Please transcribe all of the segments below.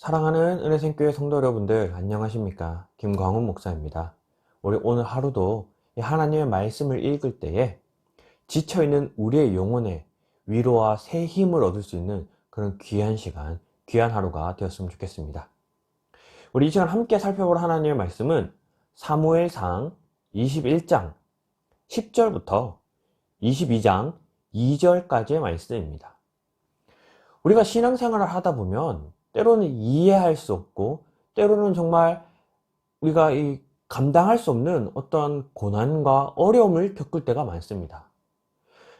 사랑하는 은혜생교회 성도 여러분들 안녕하십니까? 김광훈 목사입니다. 우리 오늘 하루도 이 하나님의 말씀을 읽을 때에 지쳐있는 우리의 영혼에 위로와 새 힘을 얻을 수 있는 그런 귀한 시간 귀한 하루가 되었으면 좋겠습니다. 우리 이 시간 함께 살펴볼 하나님의 말씀은 사무엘상 21장 10절부터 22장 2절까지의 말씀입니다. 우리가 신앙생활을 하다 보면 때로는 이해할 수 없고 때로는 정말 우리가 이 감당할 수 없는 어떤 고난과 어려움을 겪을 때가 많습니다.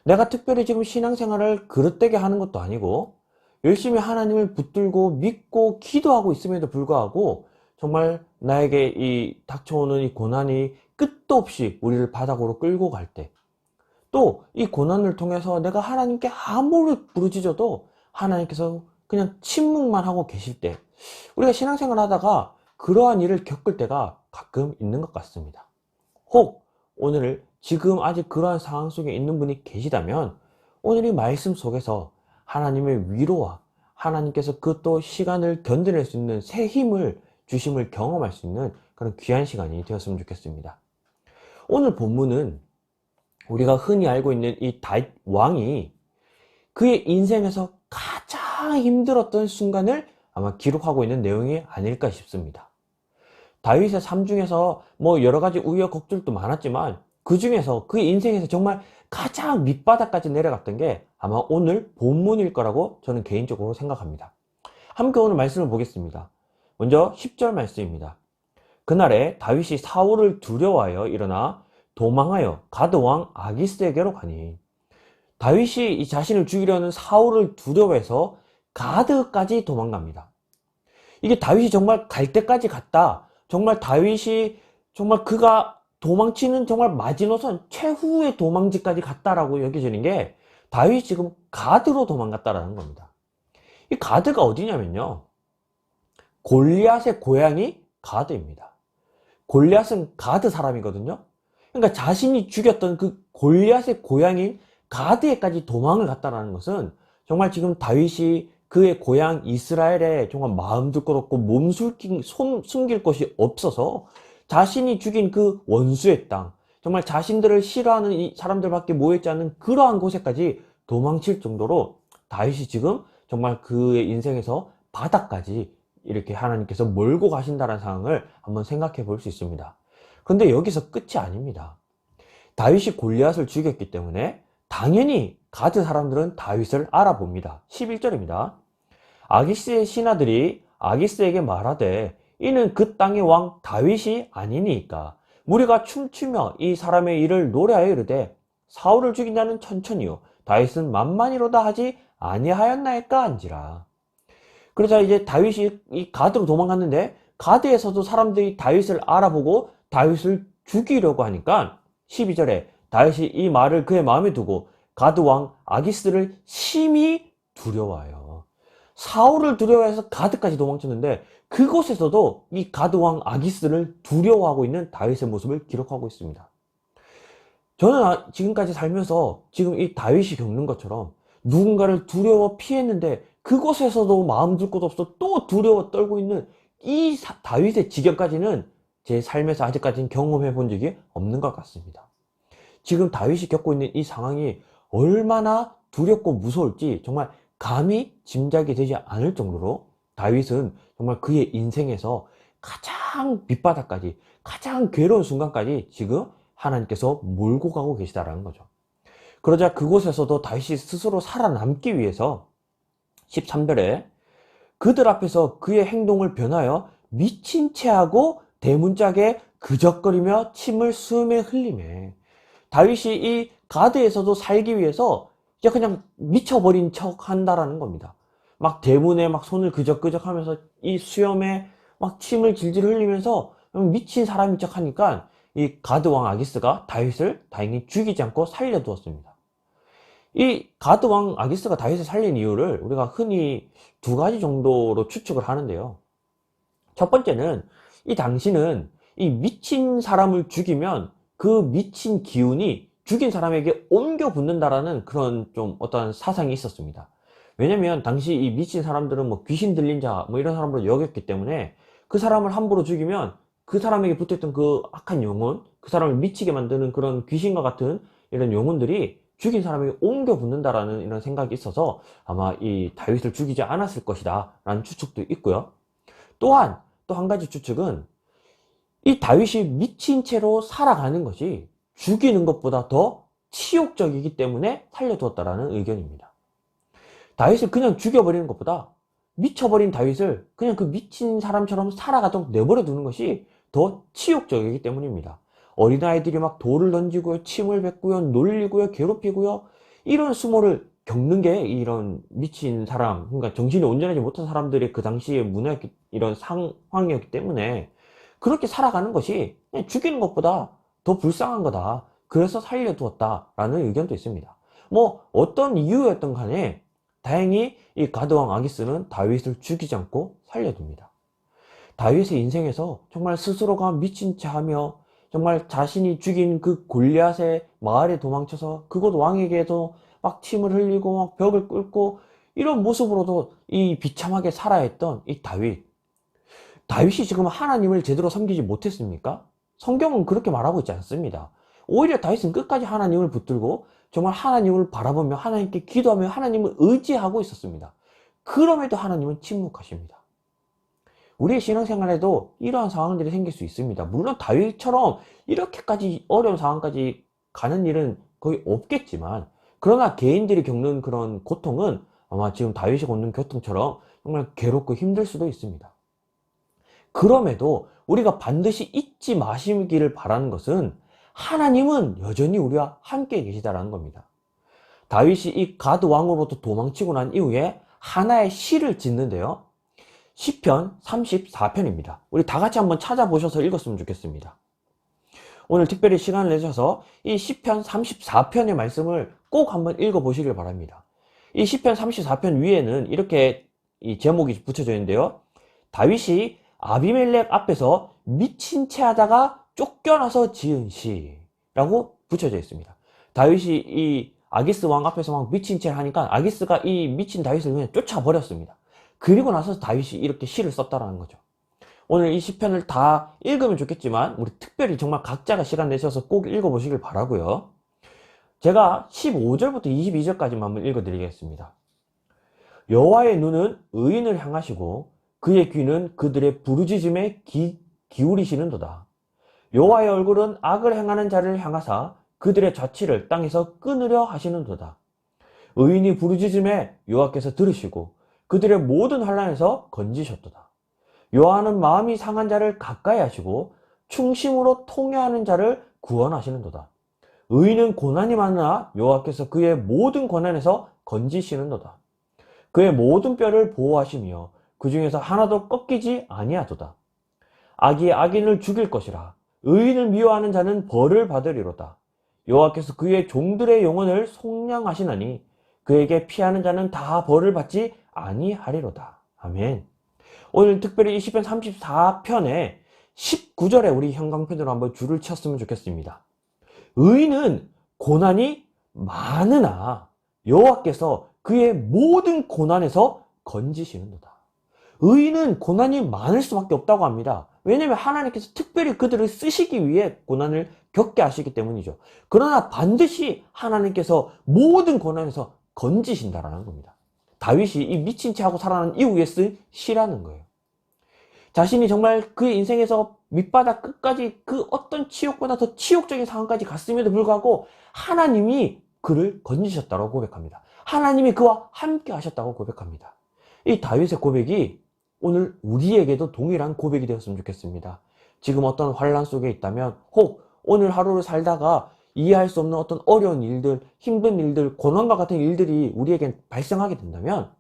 내가 특별히 지금 신앙생활을 그릇되게 하는 것도 아니고 열심히 하나님을 붙들고 믿고 기도하고 있음에도 불구하고 정말 나에게 이 닥쳐오는 이 고난이 끝도 없이 우리를 바닥으로 끌고 갈 때 또 이 고난을 통해서 내가 하나님께 아무리 부르짖어도 하나님께서 그냥 침묵만 하고 계실 때 우리가 신앙생활 하다가 그러한 일을 겪을 때가 가끔 있는 것 같습니다. 혹 오늘 지금 아직 그러한 상황 속에 있는 분이 계시다면 오늘 이 말씀 속에서 하나님의 위로와 하나님께서 그 또 시간을 견뎌낼 수 있는 새 힘을 주심을 경험할 수 있는 그런 귀한 시간이 되었으면 좋겠습니다. 오늘 본문은 우리가 흔히 알고 있는 이 다윗 왕이 그의 인생에서 가장 힘들었던 순간을 아마 기록하고 있는 내용이 아닐까 싶습니다. 다윗의 삶 중에서 뭐 여러 가지 우여곡절도 많았지만 그 중에서 그 인생에서 정말 가장 밑바닥까지 내려갔던 게 아마 오늘 본문일 거라고 저는 개인적으로 생각합니다. 함께 오늘 말씀을 보겠습니다. 먼저 10절 말씀입니다. 그날에 다윗이 사울을 두려워하여 일어나 도망하여 가드왕 아기스에게로 가니 다윗이 이 자신을 죽이려는 사울을 두려워해서 가드까지 도망갑니다. 이게 다윗이 정말 갈 때까지 갔다. 정말 다윗이 정말 그가 도망치는 정말 마지노선 최후의 도망지까지 갔다라고 여겨지는 게 다윗이 지금 가드로 도망갔다라는 겁니다. 이 가드가 어디냐면요. 골리앗의 고향이 가드입니다. 골리앗은 가드 사람이거든요. 그러니까 자신이 죽였던 그 골리앗의 고향인 가드에까지 도망을 갔다라는 것은 정말 지금 다윗이 그의 고향 이스라엘에 정말 마음도 끌었고 몸 숨길, 숨길 곳이 없어서 자신이 죽인 그 원수의 땅, 정말 자신들을 싫어하는 이 사람들밖에 모여있지 않는 그러한 곳에까지 도망칠 정도로 다윗이 지금 정말 그의 인생에서 바닥까지 이렇게 하나님께서 몰고 가신다는 상황을 한번 생각해 볼 수 있습니다. 근데 여기서 끝이 아닙니다. 다윗이 골리앗을 죽였기 때문에 당연히 가드 사람들은 다윗을 알아봅니다. 11절입니다. 아기스의 신하들이 아기스에게 말하되 이는 그 땅의 왕 다윗이 아니니까. 무리가 춤추며 이 사람의 일을 노래하여 이르되 사울을 죽인 자는 천천히요. 다윗은 만만히로다 하지 아니하였나이까 한지라. 그러자 이제 다윗이 이 가드로 도망갔는데 가드에서도 사람들이 다윗을 알아보고 다윗을 죽이려고 하니까 12절에 다윗이 이 말을 그의 마음에 두고 가드 왕 아기스를 심히 두려워하여 사울을 두려워해서 가드까지 도망쳤는데 그곳에서도 이 가드 왕 아기스를 두려워하고 있는 다윗의 모습을 기록하고 있습니다. 저는 아, 지금까지 살면서 지금 이 다윗이 겪는 것처럼 누군가를 두려워 피했는데 그곳에서도 마음 둘 곳 없어 또 두려워 떨고 있는 이 다윗의 지경까지는 제 삶에서 아직까지는 경험해 본 적이 없는 것 같습니다. 지금 다윗이 겪고 있는 이 상황이 얼마나 두렵고 무서울지 정말 감히 짐작이 되지 않을 정도로 다윗은 정말 그의 인생에서 가장 밑바닥까지 가장 괴로운 순간까지 지금 하나님께서 몰고 가고 계시다라는 거죠. 그러자 그곳에서도 다윗이 스스로 살아남기 위해서 13절에 그들 앞에서 그의 행동을 변하여 미친 채하고 대문짝에 그적거리며 침을 숨에 흘리매 다윗이 이 가드에서도 살기 위해서 이제 그냥 미쳐버린 척 한다라는 겁니다. 막 대문에 막 손을 그적그적 하면서 이 수염에 막 침을 질질 흘리면서 미친 사람인 척 하니까 이 가드 왕 아기스가 다윗을 다행히 죽이지 않고 살려두었습니다. 이 가드 왕 아기스가 다윗을 살린 이유를 우리가 흔히 두 가지 정도로 추측을 하는데요. 첫 번째는 이 당신은 이 미친 사람을 죽이면 그 미친 기운이 죽인 사람에게 옮겨 붙는다라는 그런 좀 어떤 사상이 있었습니다. 왜냐면 당시 이 미친 사람들은 뭐 귀신 들린 자 뭐 이런 사람으로 여겼기 때문에 그 사람을 함부로 죽이면 그 사람에게 붙어있던 그 악한 영혼, 그 사람을 미치게 만드는 그런 귀신과 같은 이런 영혼들이 죽인 사람에게 옮겨 붙는다라는 이런 생각이 있어서 아마 이 다윗을 죽이지 않았을 것이다 라는 추측도 있고요. 또한 또 한 가지 추측은 이 다윗이 미친 채로 살아가는 것이 죽이는 것보다 더 치욕적이기 때문에 살려두었다라는 의견입니다. 다윗을 그냥 죽여버리는 것보다 미쳐버린 다윗을 그냥 그 미친 사람처럼 살아가도록 내버려 두는 것이 더 치욕적이기 때문입니다. 어린아이들이 막 돌을 던지고요, 침을 뱉고요, 놀리고요, 괴롭히고요, 이런 수모를 겪는 게 이런 미친 사람, 그러니까 정신이 온전하지 못한 사람들의 그 당시의 문화였기, 이런 상황이었기 때문에 그렇게 살아가는 것이 죽이는 것보다 더 불쌍한 거다. 그래서 살려두었다 라는 의견도 있습니다. 뭐 어떤 이유였던 간에 다행히 이 가드왕 아기스는 다윗을 죽이지 않고 살려둡니다. 다윗의 인생에서 정말 스스로가 미친 채 하며 정말 자신이 죽인 그 골리앗의 마을에 도망쳐서 그곳 왕에게도 막 침을 흘리고 막 벽을 꿇고 이런 모습으로도 이 비참하게 살아야 했던 이 다윗. 다윗이 지금 하나님을 제대로 섬기지 못했습니까? 성경은 그렇게 말하고 있지 않습니다. 오히려 다윗은 끝까지 하나님을 붙들고 정말 하나님을 바라보며 하나님께 기도하며 하나님을 의지하고 있었습니다. 그럼에도 하나님은 침묵하십니다. 우리의 신앙생활에도 이러한 상황들이 생길 수 있습니다. 물론 다윗처럼 이렇게까지 어려운 상황까지 가는 일은 거의 없겠지만 그러나 개인들이 겪는 그런 고통은 아마 지금 다윗이 겪는 고통처럼 정말 괴롭고 힘들 수도 있습니다. 그럼에도 우리가 반드시 잊지 마시기를 바라는 것은 하나님은 여전히 우리와 함께 계시다라는 겁니다. 다윗이 이 가드 왕으로부터 도망치고 난 이후에 하나의 시를 짓는데요. 시편 34편입니다. 우리 다 같이 한번 찾아보셔서 읽었으면 좋겠습니다. 오늘 특별히 시간을 내셔서 이 시편 34편의 말씀을 꼭 한번 읽어보시길 바랍니다. 이 시편 34편 위에는 이렇게 이 제목이 붙여져 있는데요. 다윗이 아비멜렉 앞에서 미친 채 하다가 쫓겨나서 지은 시라고 붙여져 있습니다. 다윗이 이 아기스 왕 앞에서 막 미친 채 하니까 아기스가 이 미친 다윗을 그냥 쫓아버렸습니다. 그리고 나서 다윗이 이렇게 시를 썼다라는 거죠. 오늘 이 시편을 다 읽으면 좋겠지만 우리 특별히 정말 각자가 시간 내셔서 꼭 읽어보시길 바라고요. 제가 15절부터 22절까지만 한번 읽어드리겠습니다. 여호와의 눈은 의인을 향하시고 그의 귀는 그들의 부르짖음에 기, 기울이시는도다. 여호와의 얼굴은 악을 행하는 자를 향하사 그들의 자취를 땅에서 끊으려 하시는도다. 의인이 부르짖음에 여호와께서 들으시고 그들의 모든 환란에서 건지셨도다. 여호와는 마음이 상한 자를 가까이 하시고 충심으로 통회하는 자를 구원하시는도다. 의인은 고난이 많으나 여호와께서 그의 모든 고난에서 건지시는도다. 그의 모든 뼈를 보호하시며 그 중에서 하나도 꺾이지 아니하도다. 악이 악인을 죽일 것이라. 의인을 미워하는 자는 벌을 받으리로다. 여호와께서 그의 종들의 영혼을 속량하시나니 그에게 피하는 자는 다 벌을 받지 아니하리로다. 아멘. 오늘 특별히 20편 34편에 19절에 우리 형광펜으로 한번 줄을 쳤으면 좋겠습니다. 의인은 고난이 많으나 여호와께서 그의 모든 고난에서 건지시는도다. 의인은 고난이 많을 수밖에 없다고 합니다. 왜냐하면 하나님께서 특별히 그들을 쓰시기 위해 고난을 겪게 하시기 때문이죠. 그러나 반드시 하나님께서 모든 고난에서 건지신다라는 겁니다. 다윗이 이 미친 채 하고 살아난 이후에 쓴 시라는 거예요. 자신이 정말 그의 인생에서 밑바닥 끝까지 그 어떤 치욕보다 더 치욕적인 상황까지 갔음에도 불구하고 하나님이 그를 건지셨다고 고백합니다. 하나님이 그와 함께 하셨다고 고백합니다. 이 다윗의 고백이 오늘 우리에게도 동일한 고백이 되었으면 좋겠습니다. 지금 어떤 환란 속에 있다면 혹 오늘 하루를 살다가 이해할 수 없는 어떤 어려운 일들, 힘든 일들, 고난과 같은 일들이 우리에게 발생하게 된다면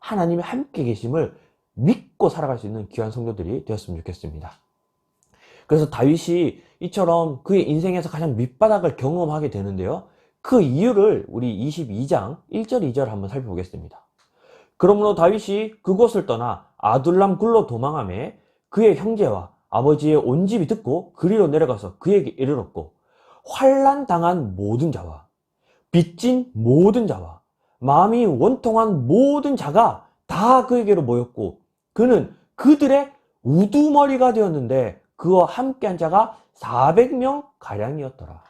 하나님의 함께 계심을 믿고 살아갈 수 있는 귀한 성도들이 되었으면 좋겠습니다. 그래서 다윗이 이처럼 그의 인생에서 가장 밑바닥을 경험하게 되는데요. 그 이유를 우리 22장 1절 2절 한번 살펴보겠습니다. 그러므로 다윗이 그곳을 떠나 아둘람 굴로 도망함에 그의 형제와 아버지의 온 집이 듣고 그리로 내려가서 그에게 이르렀고 환란 당한 모든 자와 빚진 모든 자와 마음이 원통한 모든 자가 다 그에게로 모였고 그는 그들의 우두머리가 되었는데 그와 함께한 자가 400명 가량이었더라.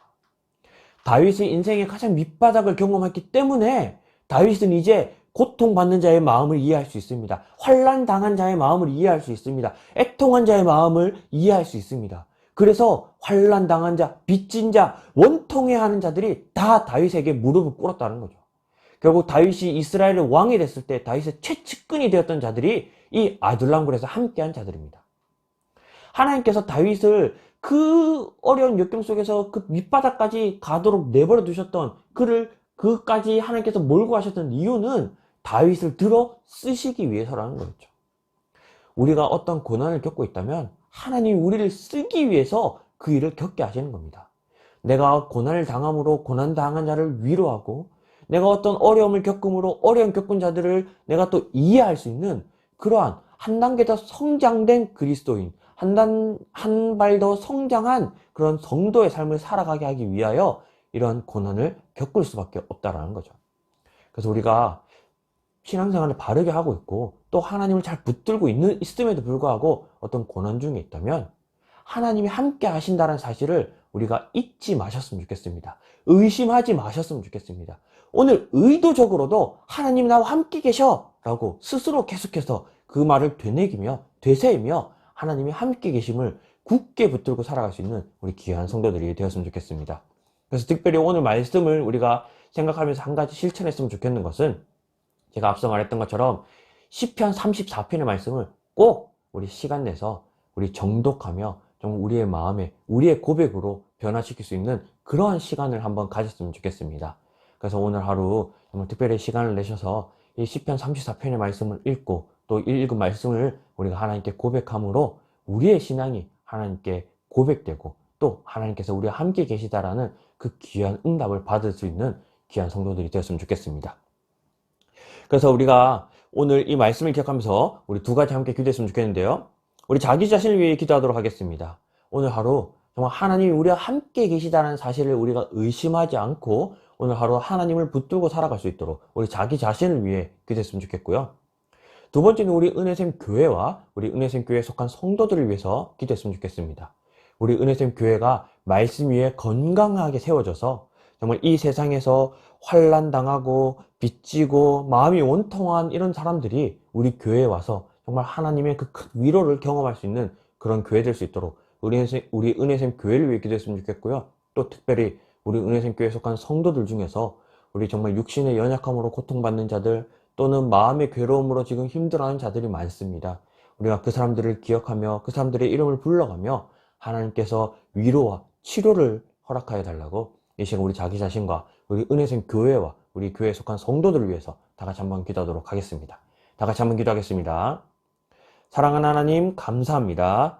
다윗의 인생의 가장 밑바닥을 경험했기 때문에 다윗은 이제 고통받는 자의 마음을 이해할 수 있습니다. 환란 당한 자의 마음을 이해할 수 있습니다. 애통한 자의 마음을 이해할 수 있습니다. 그래서 환란 당한 자, 빚진 자, 원통해하는 자들이 다 다윗에게 무릎을 꿇었다는 거죠. 결국 다윗이 이스라엘의 왕이 됐을 때 다윗의 최측근이 되었던 자들이 이 아둘람굴에서 함께한 자들입니다. 하나님께서 다윗을 그 어려운 역경 속에서 그 밑바닥까지 가도록 내버려 두셨던 그를 그까지 하나님께서 몰고 가셨던 이유는 다윗을 들어 쓰시기 위해서라는 거였죠. 우리가 어떤 고난을 겪고 있다면 하나님이 우리를 쓰기 위해서 그 일을 겪게 하시는 겁니다. 내가 고난을 당함으로 고난 당한 자를 위로하고 내가 어떤 어려움을 겪음으로 어려움 겪은 자들을 내가 또 이해할 수 있는 그러한 한 단계 더 성장된 그리스도인, 한 단, 한 발 더 성장한 그런 성도의 삶을 살아가게 하기 위하여 이런 고난을 겪을 수밖에 없다라는 거죠. 그래서 우리가 신앙생활을 바르게 하고 있고 또 하나님을 잘 붙들고 있는, 있음에도 불구하고 어떤 고난 중에 있다면 하나님이 함께 하신다는 사실을 우리가 잊지 마셨으면 좋겠습니다. 의심하지 마셨으면 좋겠습니다. 오늘 의도적으로도 하나님 나와 함께 계셔 라고 스스로 계속해서 그 말을 되새기며 되새이며 하나님이 함께 계심을 굳게 붙들고 살아갈 수 있는 우리 귀한 성도들이 되었으면 좋겠습니다. 그래서 특별히 오늘 말씀을 우리가 생각하면서 한 가지 실천했으면 좋겠는 것은 제가 앞서 말했던 것처럼 10편 34편의 말씀을 꼭 우리 시간 내서 우리 정독하며 좀 우리의 마음에 우리의 고백으로 변화시킬 수 있는 그러한 시간을 한번 가졌으면 좋겠습니다. 그래서 오늘 하루 정말 특별히 시간을 내셔서 이 10편 34편의 말씀을 읽고 또 읽은 말씀을 우리가 하나님께 고백함으로 우리의 신앙이 하나님께 고백되고 또 하나님께서 우리와 함께 계시다라는 그 귀한 응답을 받을 수 있는 귀한 성도들이 되었으면 좋겠습니다. 그래서 우리가 오늘 이 말씀을 기억하면서 우리 두 가지 함께 기도했으면 좋겠는데요. 우리 자기 자신을 위해 기도하도록 하겠습니다. 오늘 하루 정말 하나님이 우리와 함께 계시다는 사실을 우리가 의심하지 않고 오늘 하루 하나님을 붙들고 살아갈 수 있도록 우리 자기 자신을 위해 기도했으면 좋겠고요. 두 번째는 우리 은혜샘 교회와 우리 은혜샘 교회에 속한 성도들을 위해서 기도했으면 좋겠습니다. 우리 은혜샘 교회가 말씀 위에 건강하게 세워져서 정말 이 세상에서 환란 당하고 빚지고 마음이 원통한 이런 사람들이 우리 교회에 와서 정말 하나님의 그 큰 위로를 경험할 수 있는 그런 교회 될 수 있도록 우리 은혜샘, 우리 은혜샘 교회를 위해 기도했으면 좋겠고요. 또 특별히 우리 은혜샘 교회에 속한 성도들 중에서 우리 정말 육신의 연약함으로 고통받는 자들 또는 마음의 괴로움으로 지금 힘들어하는 자들이 많습니다. 우리가 그 사람들을 기억하며 그 사람들의 이름을 불러가며 하나님께서 위로와 치료를 허락하여 달라고 이 시간 우리 자기 자신과 우리 은혜생 교회와 우리 교회에 속한 성도들을 위해서 다 같이 한번 기도하도록 하겠습니다. 다 같이 한번 기도하겠습니다. 사랑하는 하나님 감사합니다.